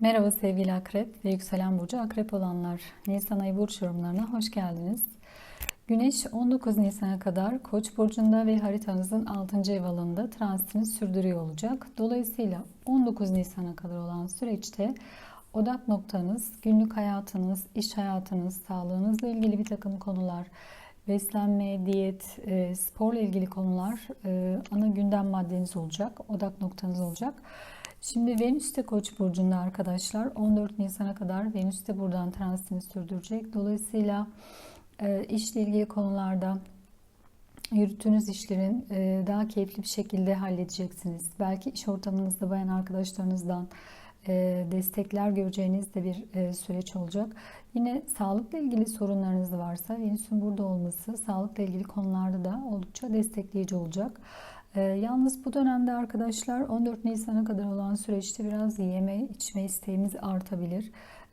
Merhaba sevgili akrep ve yükselen burcu akrep olanlar. Nisan ayı burç yorumlarına hoş geldiniz. Güneş 19 Nisan'a kadar Koç burcunda ve haritanızın 6. ev alanında transitini sürdürüyor olacak. Dolayısıyla 19 Nisan'a kadar olan süreçte odak noktanız, günlük hayatınız, iş hayatınız, sağlığınızla ilgili bir takım konular, beslenme, diyet, e, sporla ilgili konular e, ana gündem maddeniz olacak, odak noktanız olacak. Şimdi Venüs de Koç burcunda arkadaşlar 14 Nisan'a kadar Venüs de buradan transitini sürdürecek. Dolayısıyla e, işle ilgili konularda yürüttüğünüz işlerin e, daha keyifli bir şekilde halledeceksiniz. Belki iş ortamınızda bayan arkadaşlarınızdan e, destekler göreceğiniz de bir süreç olacak. Yine sağlıkla ilgili sorunlarınız varsa Venüs'ün burada olması sağlıkla ilgili konularda da oldukça destekleyici olacak. E, yalnız bu dönemde arkadaşlar 14 Nisan'a kadar olan süreçte biraz yeme içme isteğimiz artabilir.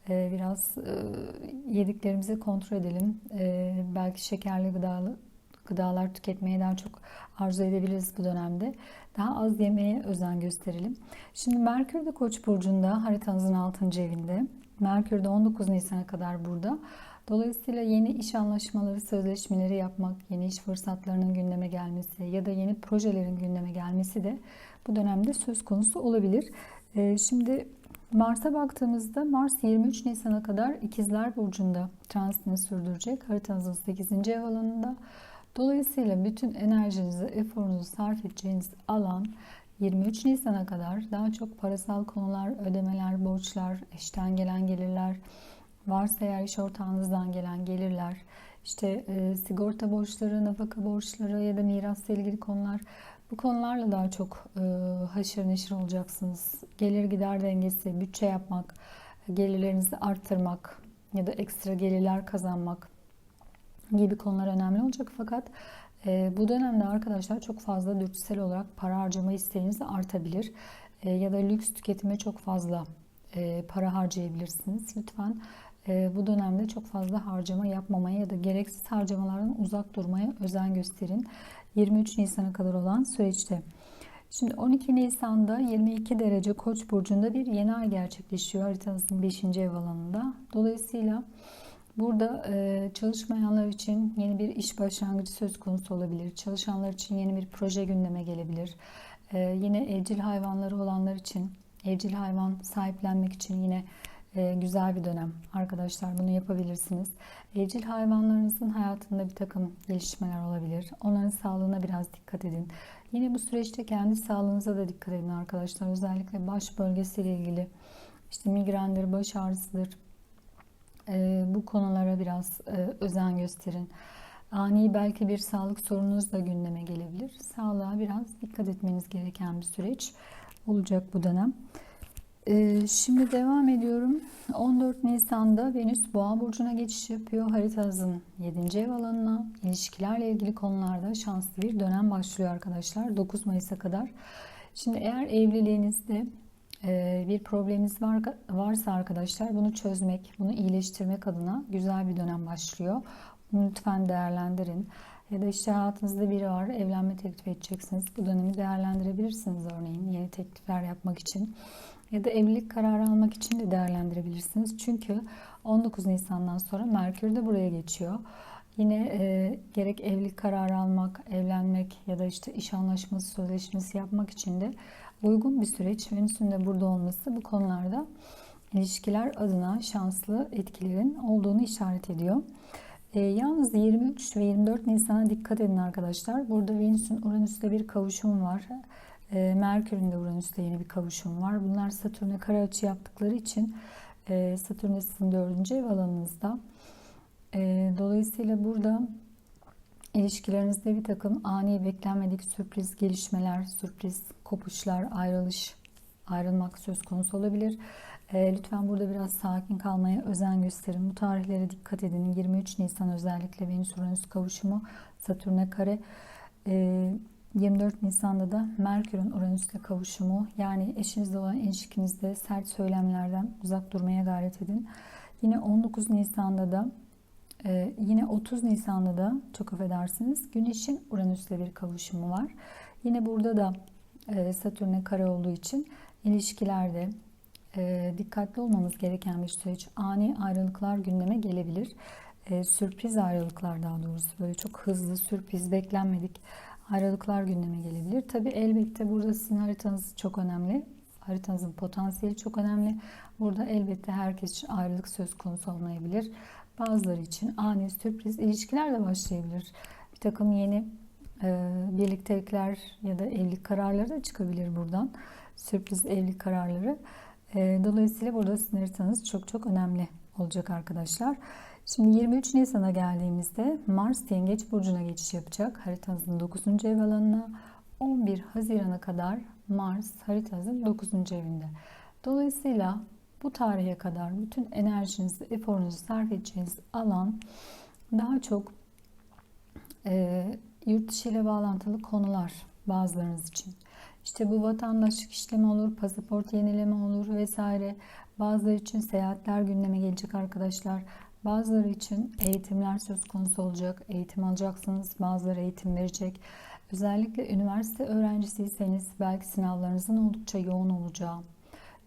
Biraz yediklerimizi kontrol edelim. Belki şekerli gıdalı gıdalar tüketmeye daha çok arzu edebiliriz bu dönemde. Daha az yemeye özen gösterelim. Şimdi Merkür de Koç burcunda haritanızın 6. evinde. Merkür de 19 Nisan'a kadar burada. Dolayısıyla yeni iş anlaşmaları, sözleşmeleri yapmak, yeni iş fırsatlarının gündeme gelmesi ya da yeni projelerin gündeme gelmesi de bu dönemde söz konusu olabilir. Ee, şimdi Mars'a baktığımızda Mars 23 Nisan'a kadar İkizler Burcu'nda transitini sürdürecek. Haritanızın 8. ev alanında. Dolayısıyla bütün enerjinizi, eforunuzu sarf edeceğiniz alan 23 Nisan'a kadar daha çok parasal konular, ödemeler, borçlar, eşten gelen gelirler, varsa eğer iş ortağınızdan gelen gelirler, işte e, sigorta borçları, nafaka borçları ya da mirasla ilgili konular bu konularla daha çok e, haşır neşir olacaksınız. Gelir gider dengesi, bütçe yapmak, gelirlerinizi arttırmak ya da ekstra gelirler kazanmak gibi konular önemli olacak. Fakat e, bu dönemde arkadaşlar çok fazla dürtüsel olarak para harcama isteğiniz artabilir. E, ya da lüks tüketime çok fazla e, para harcayabilirsiniz. Lütfen e, bu dönemde çok fazla harcama yapmamaya ya da gereksiz harcamalardan uzak durmaya özen gösterin. 23 Nisan'a kadar olan süreçte. Şimdi 12 Nisan'da 22 derece Koç burcunda bir yeni ay gerçekleşiyor haritanızın 5. ev alanında. Dolayısıyla Burada e, çalışmayanlar için yeni bir iş başlangıcı söz konusu olabilir. Çalışanlar için yeni bir proje gündeme gelebilir. E, yine evcil hayvanları olanlar için evcil hayvan sahiplenmek için yine e, güzel bir dönem. Arkadaşlar bunu yapabilirsiniz. Evcil hayvanlarınızın hayatında bir takım gelişmeler olabilir. Onların sağlığına biraz dikkat edin. Yine bu süreçte kendi sağlığınıza da dikkat edin arkadaşlar. Özellikle baş bölgesiyle ilgili işte migrendir, baş ağrısıdır, e, bu konulara biraz e, özen gösterin. Ani belki bir sağlık sorununuz da gündeme gelebilir. Sağlığa biraz dikkat etmeniz gereken bir süreç olacak bu dönem. Ee, şimdi devam ediyorum. 14 Nisan'da Venüs Boğa burcuna geçiş yapıyor. Haritanızın 7. ev alanına ilişkilerle ilgili konularda şanslı bir dönem başlıyor arkadaşlar. 9 Mayıs'a kadar. Şimdi eğer evliliğinizde bir probleminiz var, varsa arkadaşlar bunu çözmek, bunu iyileştirmek adına güzel bir dönem başlıyor. Bunu lütfen değerlendirin. Ya da işte hayatınızda biri var, evlenme teklif edeceksiniz. Bu dönemi değerlendirebilirsiniz örneğin yeni teklifler yapmak için. Ya da evlilik kararı almak için de değerlendirebilirsiniz. Çünkü 19 Nisan'dan sonra Merkür de buraya geçiyor. Yine e, gerek evlilik kararı almak, evlenmek ya da işte iş anlaşması, sözleşmesi yapmak için de uygun bir süreç. Venüs'ün de burada olması bu konularda ilişkiler adına şanslı etkilerin olduğunu işaret ediyor. E, yalnız 23 ve 24 Nisan'a dikkat edin arkadaşlar. Burada Venüs'ün Uranüs'te bir kavuşum var. E, Merkür'ün de Uranüs'te yeni bir kavuşum var. Bunlar Satürn'e kare açı yaptıkları için e, Satürn sizin 4. ev alanınızda. E, dolayısıyla burada ilişkilerinizde bir takım ani beklenmedik sürpriz gelişmeler, sürpriz kopuşlar, ayrılış, ayrılmak söz konusu olabilir. E, lütfen burada biraz sakin kalmaya özen gösterin. Bu tarihlere dikkat edin. 23 Nisan özellikle Venüs Uranüs kavuşumu, Satürn'e kare. E, 24 Nisan'da da Merkür'ün Uranüs'le kavuşumu yani eşinizle olan ilişkinizde sert söylemlerden uzak durmaya gayret edin. Yine 19 Nisan'da da ee, yine 30 Nisan'da da çok affedersiniz Güneş'in Uranüs'le bir kavuşumu var. Yine burada da e, Satürn'e kare olduğu için ilişkilerde e, dikkatli olmamız gereken bir süreç. Ani ayrılıklar gündeme gelebilir. E, sürpriz ayrılıklar daha doğrusu böyle çok hızlı sürpriz beklenmedik ayrılıklar gündeme gelebilir. Tabi elbette burada sizin haritanız çok önemli. Haritanızın potansiyeli çok önemli. Burada elbette herkes için ayrılık söz konusu olmayabilir. Bazıları için ani sürpriz ilişkiler de başlayabilir. Bir takım yeni e, birliktelikler ya da evlilik kararları da çıkabilir buradan. Sürpriz evlilik kararları. E, dolayısıyla burada sizin haritanız çok çok önemli olacak arkadaşlar. Şimdi 23 Nisan'a geldiğimizde Mars Yengeç Burcu'na geçiş yapacak. Haritanızın 9. ev alanına 11 Haziran'a kadar Mars haritanızın 9. evinde. Dolayısıyla bu tarihe kadar bütün enerjinizi, eforunuzu sarf edeceğiniz alan daha çok e, yurt dışı ile bağlantılı konular bazılarınız için. İşte bu vatandaşlık işlemi olur, pasaport yenileme olur vesaire. Bazıları için seyahatler gündeme gelecek arkadaşlar. Bazıları için eğitimler söz konusu olacak. Eğitim alacaksınız. Bazıları eğitim verecek. Özellikle üniversite öğrencisiyseniz belki sınavlarınızın oldukça yoğun olacağı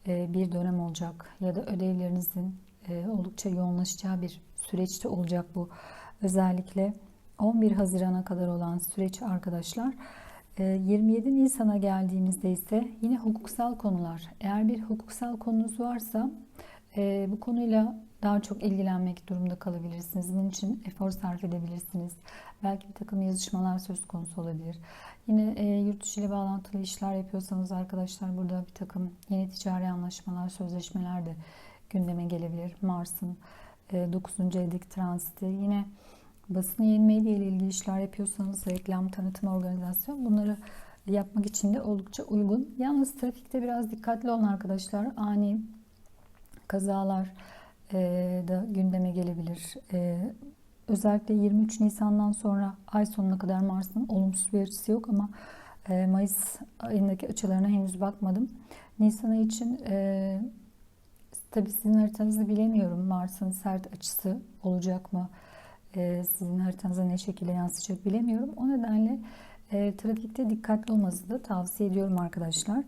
bir dönem olacak. Ya da ödevlerinizin e, oldukça yoğunlaşacağı bir süreçte olacak bu. Özellikle 11 Haziran'a kadar olan süreç arkadaşlar. 27 e, Nisan'a geldiğimizde ise yine hukuksal konular. Eğer bir hukuksal konunuz varsa bu konuyla daha çok ilgilenmek durumunda kalabilirsiniz. Bunun için efor sarf edebilirsiniz. Belki bir takım yazışmalar söz konusu olabilir. Yine e, yurt dışı ile bağlantılı işler yapıyorsanız arkadaşlar burada bir takım yeni ticari anlaşmalar, sözleşmeler de gündeme gelebilir. Mars'ın e, 9. evdeki transiti. Yine basın yayın medya ile ilgili işler yapıyorsanız reklam, tanıtım, organizasyon bunları yapmak için de oldukça uygun. Yalnız trafikte biraz dikkatli olun arkadaşlar. Ani kazalar, e, da gündeme gelebilir. E, özellikle 23 Nisan'dan sonra ay sonuna kadar Mars'ın olumsuz bir açısı yok ama e, Mayıs ayındaki açılarına henüz bakmadım. Nisan ayı için e, tabii sizin haritanızı bilemiyorum. Mars'ın sert açısı olacak mı? E, sizin haritanıza ne şekilde yansıyacak bilemiyorum. O nedenle e, trafikte dikkatli olmanızı da tavsiye ediyorum arkadaşlar.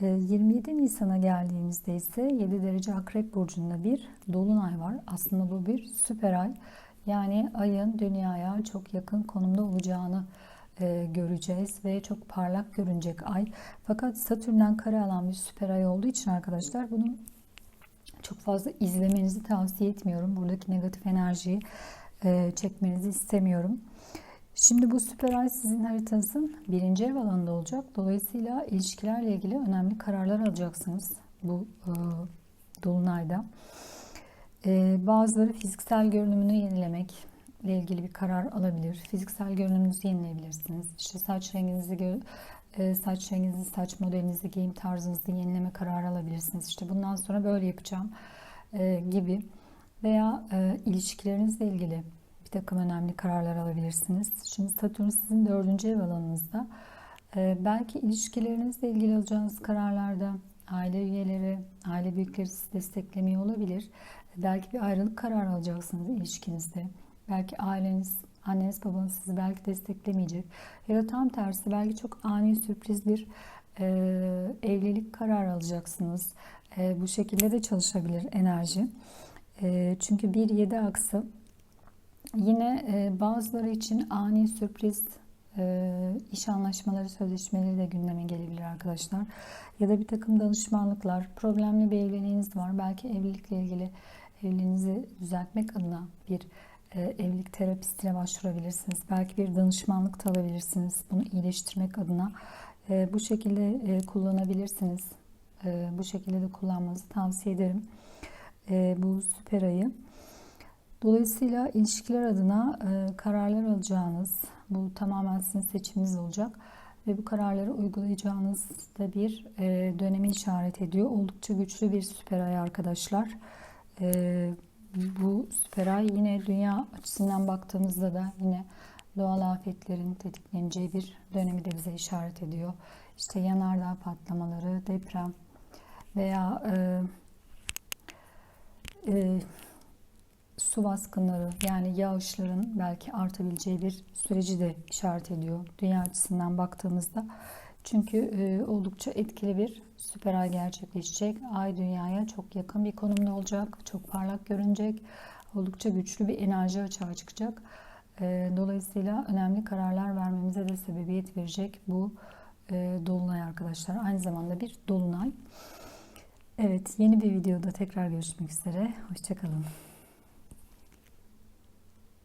27 ee, Nisan'a geldiğimizde ise 7 derece Akrep Burcu'nda bir dolunay var. Aslında bu bir süper ay. Yani ayın dünyaya çok yakın konumda olacağını e, göreceğiz ve çok parlak görünecek ay. Fakat Satürn'den kare alan bir süper ay olduğu için arkadaşlar bunu çok fazla izlemenizi tavsiye etmiyorum. Buradaki negatif enerjiyi e, çekmenizi istemiyorum. Şimdi bu süper ay sizin haritanızın birinci ev alanında olacak. Dolayısıyla ilişkilerle ilgili önemli kararlar alacaksınız bu e, dolunayda. E, bazıları fiziksel görünümünü yenilemek ile ilgili bir karar alabilir. Fiziksel görünümünüzü yenileyebilirsiniz. İşte saç renginizi e, saç renginizi, saç modelinizi, giyim tarzınızı yenileme kararı alabilirsiniz. İşte bundan sonra böyle yapacağım e, gibi veya e, ilişkilerinizle ilgili takım önemli kararlar alabilirsiniz. Şimdi Satürn sizin dördüncü ev alanınızda. Ee, belki ilişkilerinizle ilgili alacağınız kararlarda aile üyeleri, aile büyükleri sizi desteklemiyor olabilir. Belki bir ayrılık kararı alacaksınız ilişkinizde. Belki aileniz, anneniz babanız sizi belki desteklemeyecek. Ya da tam tersi belki çok ani sürpriz bir e, evlilik kararı alacaksınız. E, bu şekilde de çalışabilir enerji. E, çünkü bir yedi aksı Yine e, bazıları için ani sürpriz e, iş anlaşmaları, sözleşmeleri de gündeme gelebilir arkadaşlar. Ya da bir takım danışmanlıklar, problemli bir evliliğiniz var. Belki evlilikle ilgili evliliğinizi düzeltmek adına bir e, evlilik terapistine başvurabilirsiniz. Belki bir danışmanlık da alabilirsiniz. Bunu iyileştirmek adına e, bu şekilde e, kullanabilirsiniz. Bu şekilde de kullanmanızı tavsiye ederim. Bu süper ayı. Dolayısıyla ilişkiler adına kararlar alacağınız, bu tamamen sizin seçiminiz olacak ve bu kararları uygulayacağınız da bir dönemi işaret ediyor. Oldukça güçlü bir süper ay arkadaşlar. E, bu süper ay yine dünya açısından baktığımızda da yine doğal afetlerin tetikleneceği bir dönemi de bize işaret ediyor. İşte yanardağ patlamaları, deprem veya e, e, su baskınları yani yağışların belki artabileceği bir süreci de işaret ediyor. Dünya açısından baktığımızda Çünkü e, oldukça etkili bir süper ay gerçekleşecek. Ay dünyaya çok yakın bir konumda olacak. Çok parlak görünecek. Oldukça güçlü bir enerji açığa çıkacak. E, dolayısıyla önemli kararlar vermemize de sebebiyet verecek bu e, dolunay arkadaşlar. Aynı zamanda bir dolunay. Evet yeni bir videoda tekrar görüşmek üzere. Hoşçakalın.